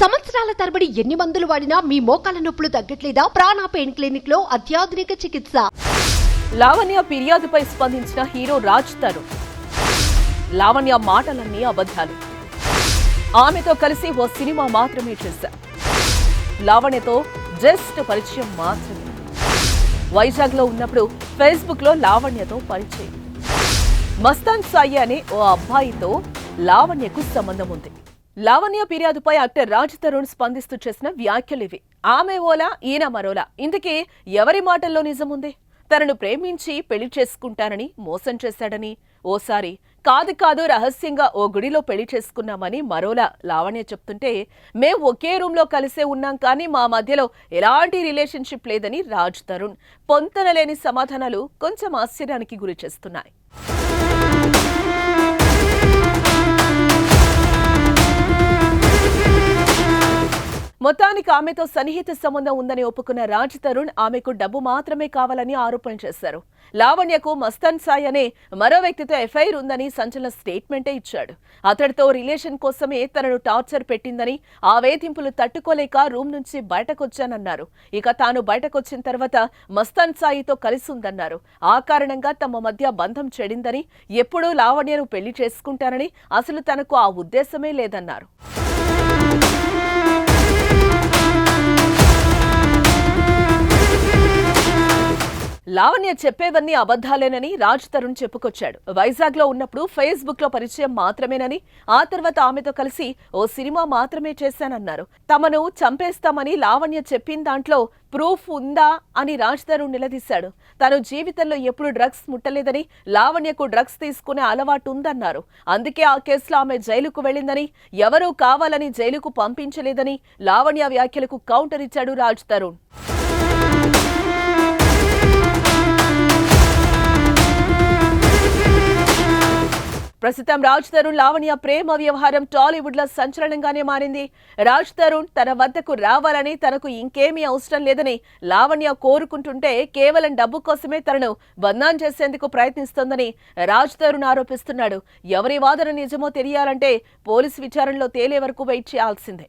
సంవత్సరాల తరబడి ఎన్ని మందులు వాడినా మీ మోకాల నొప్పులు తగ్గట్లేదా? ప్రాణ పెయిన్ క్లినిక్లో అత్యాధునిక చికిత్స. లావణ్య ఫిర్యాదుపై స్పందించిన హీరో రాజ్ తరుణ్ లావణ్య మాటలన్నీ అబద్ధాలు. ఆమెతో కలిసి ఓ సినిమా మాత్రమే చేశా లావణ్యతో జస్ట్ పరిచయం మాత్రమే. వైజాగ్లో ఉన్నప్పుడు ఫేస్బుక్లో లావణ్యతో పరిచయం. మస్తాన్ సాయి అనే ఓ అబ్బాయితో లావణ్యకు సంబంధం ఉంది. లావణ్య ఫిర్యాదుపై యాక్టర్ రాజ్ తరుణ్ స్పందిస్తూ చేసిన వ్యాఖ్యలు ఇవి. ఆమె ఓలా ఈయన మరోలా. ఇందుకే ఎవరి మాటల్లో నిజముంది? తనను ప్రేమించి పెళ్ళి చేసుకుంటానని మోసం చేశాడని. ఓసారి కాదు కాదు రహస్యంగా ఓ గుడిలో పెళ్ళి చేసుకున్నామని మరోలా లావణ్య చెప్తుంటే మేం ఒకే రూమ్లో కలిసే ఉన్నాం కానీ మా మధ్యలో ఎలాంటి రిలేషన్షిప్ లేదని రాజ్ తరుణ్. పొంతనలేని సమాధానాలు కొంచెం ఆశ్చర్యానికి గురి చేస్తున్నాయి. మొత్తానికి ఆమెతో సన్నిహిత సంబంధం ఉందని ఒప్పుకున్న రాజ్ తరుణ్ ఆమెకు డబ్బు మాత్రమే కావాలని ఆరోపణ చేశారు. లావణ్యకు మస్తాన్ సాయ్ అనే మరో వ్యక్తితో ఎఫ్ఐఆర్ ఉందని సంచలన స్టేట్మెంటే ఇచ్చాడు. అతడితో రిలేషన్ కోసమే తనను టార్చర్ పెట్టిందని ఆ వేధింపులు తట్టుకోలేక రూమ్ నుంచి బయటకొచ్చానన్నారు. ఇక తాను బయటకొచ్చిన తర్వాత మస్తాన్ సాయితో కలిసి ఉందన్నారు ఆ కారణంగా తమ మధ్య బంధం చెడిందని ఎప్పుడూ లావణ్యను పెళ్ళి చేసుకుంటానని అసలు తనకు ఆ ఉద్దేశమే లేదన్నారు. లావణ్య చెప్పేవన్నీ అబద్ధాలేనని రాజ్ తరుణ్ చెప్పుకొచ్చాడు. వైజాగ్లో ఉన్నప్పుడు ఫేస్బుక్లో పరిచయం మాత్రమేనని ఆ తర్వాత ఆమెతో కలిసి ఓ సినిమా మాత్రమే చేశానన్నారు. తమను చంపేస్తామని లావణ్య చెప్పిన దాంట్లో ప్రూఫ్ ఉందా అని రాజ్ తరుణ్ నిలదీశాడు. తను జీవితంలో ఎప్పుడు డ్రగ్స్ ముట్టలేదని లావణ్యకు డ్రగ్స్ తీసుకునే అలవాటు ఉందన్నారు అందుకే ఆ కేసులో ఆమె జైలుకు వెళ్ళిందని ఎవరూ కావాలని జైలుకు పంపించలేదని లావణ్య వ్యాఖ్యలకు కౌంటర్ ఇచ్చాడు రాజ్ తరుణ్. ప్రస్తుతం రాజ్ తరుణ్ లావణ్య ప్రేమ వ్యవహారం టాలీవుడ్లో సంచలనంగానే మారింది. రాజ్ తరుణ్ తన వద్దకు రావాలని తనకు ఇంకేమీ అవసరం లేదని లావణ్య కోరుకుంటుంటే కేవలం డబ్బు కోసమే తనను బంధం చేసేందుకు ప్రయత్నిస్తోందని రాజ్ తరుణ్ ఆరోపిస్తున్నాడు. ఎవరి వాదన నిజమో తెలియాలంటే పోలీసు విచారణలో తేలే వరకు వెయిట్ చేయాల్సిందే.